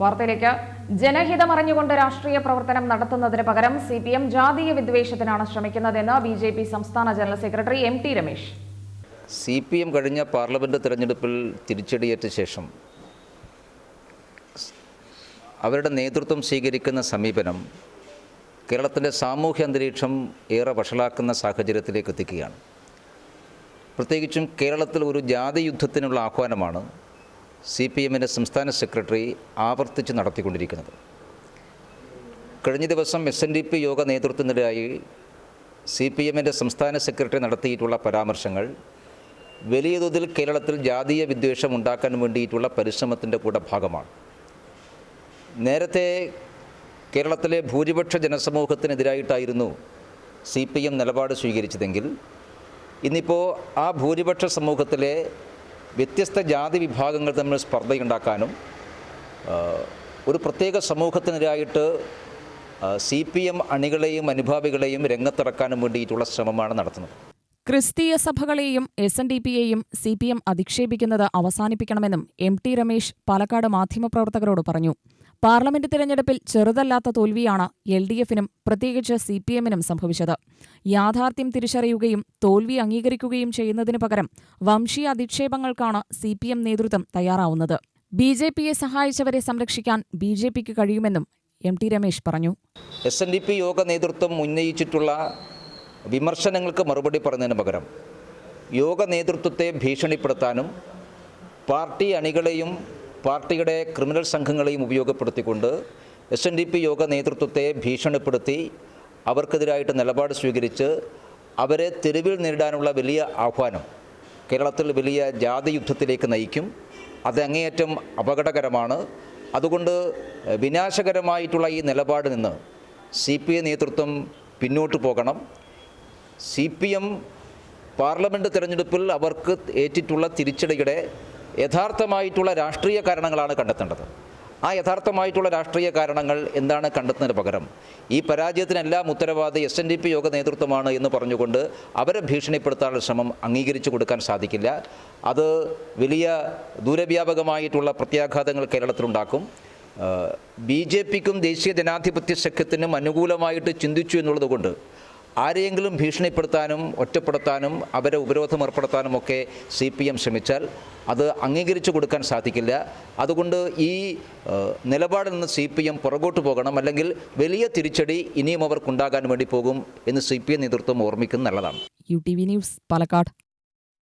വാർത്തയിലേക്ക്. ജനഹിതം അറിഞ്ഞുകൊണ്ട് രാഷ്ട്രീയ പ്രവർത്തനം നടത്തുന്നതിന് പകരം സി പി എം ജാതീയ വിദ്വേഷത്തിനാണ് ശ്രമിക്കുന്നതെന്ന് ബി ജെ പി സംസ്ഥാന general secretary M T Ramesh. C P M കഴിഞ്ഞ പാർലമെന്റ് തിരഞ്ഞെടുപ്പിൽ തിരിച്ചടിയേറ്റ ശേഷം അവരുടെ നേതൃത്വം സ്വീകരിക്കുന്ന സമീപനം കേരളത്തിന്റെ സാമൂഹ്യ അന്തരീക്ഷം ഏറെ വഷളാക്കുന്ന സാഹചര്യത്തിലേക്ക് എത്തിക്കുകയാണ്. പ്രത്യേകിച്ചും കേരളത്തിൽ ഒരു ജാതി യുദ്ധത്തിനുള്ള ആഹ്വാനമാണ് സി പി എമ്മിന്റെ സംസ്ഥാന സെക്രട്ടറി ആവർത്തിച്ച് നടത്തിക്കൊണ്ടിരിക്കുന്നത്. കഴിഞ്ഞ ദിവസം എസ് എൻ ഡി പി യോഗ നേതൃത്വത്തിനിടെയായി സി പി എമ്മിന്റെ സംസ്ഥാന സെക്രട്ടറി നടത്തിയിട്ടുള്ള പരാമർശങ്ങൾ വലിയ തോതിൽ കേരളത്തിൽ ജാതീയ വിദ്വേഷം ഉണ്ടാക്കാൻ വേണ്ടിയിട്ടുള്ള പരിശ്രമത്തിന്റെ കൂടെ ഭാഗമാണ്. നേരത്തെ കേരളത്തിലെ ഭൂരിപക്ഷ ജനസമൂഹത്തിനെതിരായിട്ടായിരുന്നു സി പി എം നിലപാട് സ്വീകരിച്ചതെങ്കിൽ ഇന്നിപ്പോൾ ആ ഭൂരിപക്ഷ സമൂഹത്തിലെ വ്യത്യസ്ത ജാതി വിഭാഗങ്ങൾ തമ്മിൽ സ്പർദ്ധയുണ്ടാക്കാനും ഒരു പ്രത്യേക സമൂഹത്തിനെതിരായിട്ട് സി പി എം അണികളെയും അനുഭാവികളെയും രംഗത്തിറക്കാനും വേണ്ടിയിട്ടുള്ള ശ്രമമാണ് നടത്തുന്നത്. ക്രിസ്തീയ സഭകളെയും എസ് എൻ ഡി പിയെയും സി പി എം അധിക്ഷേപിക്കുന്നത് അവസാനിപ്പിക്കണമെന്നും എം ടി രമേശ് പാലക്കാട് മാധ്യമപ്രവർത്തകരോട് പറഞ്ഞു. പാർലമെന്റ് തിരഞ്ഞെടുപ്പിൽ ചെറുതല്ലാത്ത തോൽവിയാണ് എൽ ഡി എഫിനും പ്രത്യേകിച്ച് സി പി എമ്മിനും സംഭവിച്ചത്. യാഥാർത്ഥ്യം തിരിച്ചറിയുകയും തോൽവി അംഗീകരിക്കുകയും ചെയ്യുന്നതിനു പകരം വംശീയ അധിക്ഷേപങ്ങൾക്കാണ് സി പി എം നേതൃത്വം തയ്യാറാവുന്നത്. ബി ജെ പിയെ സഹായിച്ചവരെ സംരക്ഷിക്കാൻ ബി ജെ പിക്ക് കഴിയുമെന്നും എം ടി രമേശ് പറഞ്ഞു. S N D P yoga നേതൃത്വം ഉന്നയിച്ചിട്ടുള്ള വിമർശനങ്ങൾക്ക് മറുപടി പറഞ്ഞതിന് പകരം യോഗ നേതൃത്വത്തെ ഭീഷണിപ്പെടുത്താനും പാർട്ടി അണികളെയും പാർട്ടിയുടെ ക്രിമിനൽ സംഘങ്ങളെയും ഉപയോഗപ്പെടുത്തിക്കൊണ്ട് S N D P Yoga നേതൃത്വത്തെ ഭീഷണിപ്പെടുത്തി അവർക്കെതിരായിട്ട് നിലപാട് സ്വീകരിച്ച് അവരെ തെരുവിൽ നേരിടാനുള്ള വലിയ ആഹ്വാനം കേരളത്തിൽ വലിയ ജാതി യുദ്ധത്തിലേക്ക് നയിക്കും അതങ്ങേയറ്റം അപകടകരമാണ്. അതുകൊണ്ട് വിനാശകരമായിട്ടുള്ള ഈ നിലപാട് നിന്ന് സി പി ഐ നേതൃത്വം പിന്നോട്ട് പോകണം. സി പി എം പാർലമെന്റ് തിരഞ്ഞെടുപ്പിൽ അവർക്ക് ഏറ്റിട്ടുള്ള തിരിച്ചടിയുടെ യഥാർത്ഥമായിട്ടുള്ള രാഷ്ട്രീയ കാരണങ്ങളാണ് കണ്ടെത്തേണ്ടത്. ആ യഥാർത്ഥമായിട്ടുള്ള രാഷ്ട്രീയ കാരണങ്ങൾ എന്താണ് കണ്ടെത്തുന്നതിന് പകരം? ഈ പരാജയത്തിനെല്ലാം ഉത്തരവാദി S N D P yoga നേതൃത്വമാണ് എന്ന് പറഞ്ഞുകൊണ്ട് അവരെ ഭീഷണിപ്പെടുത്താനുള്ള ശ്രമം അംഗീകരിച്ചു കൊടുക്കാൻ സാധിക്കില്ല. അത് വലിയ ദൂരവ്യാപകമായിട്ടുള്ള പ്രത്യാഘാതങ്ങൾ കേരളത്തിലുണ്ടാക്കും. ബി ജെ പിക്കും ദേശീയ ജനാധിപത്യ സഖ്യത്തിനും അനുകൂലമായിട്ട് ചിന്തിച്ചു എന്നുള്ളതുകൊണ്ട് ആരെയെങ്കിലും ഭീഷണിപ്പെടുത്താനും ഒറ്റപ്പെടുത്താനും അവരെ ഉപരോധം ഏർപ്പെടുത്താനും ഒക്കെ സി പി എം ശ്രമിച്ചാൽ അത് അംഗീകരിച്ചു കൊടുക്കാൻ സാധിക്കില്ല. അതുകൊണ്ട് ഈ നിലപാടിൽ നിന്ന് സി പി എം പുറകോട്ട് പോകണം അല്ലെങ്കിൽ വലിയ തിരിച്ചടി ഇനിയും അവർക്കുണ്ടാകാൻ വേണ്ടി പോകും എന്ന് സി പി എം നേതൃത്വം ഓർമ്മിക്കുന്ന നല്ലതാണ്. U T V news Palakkad.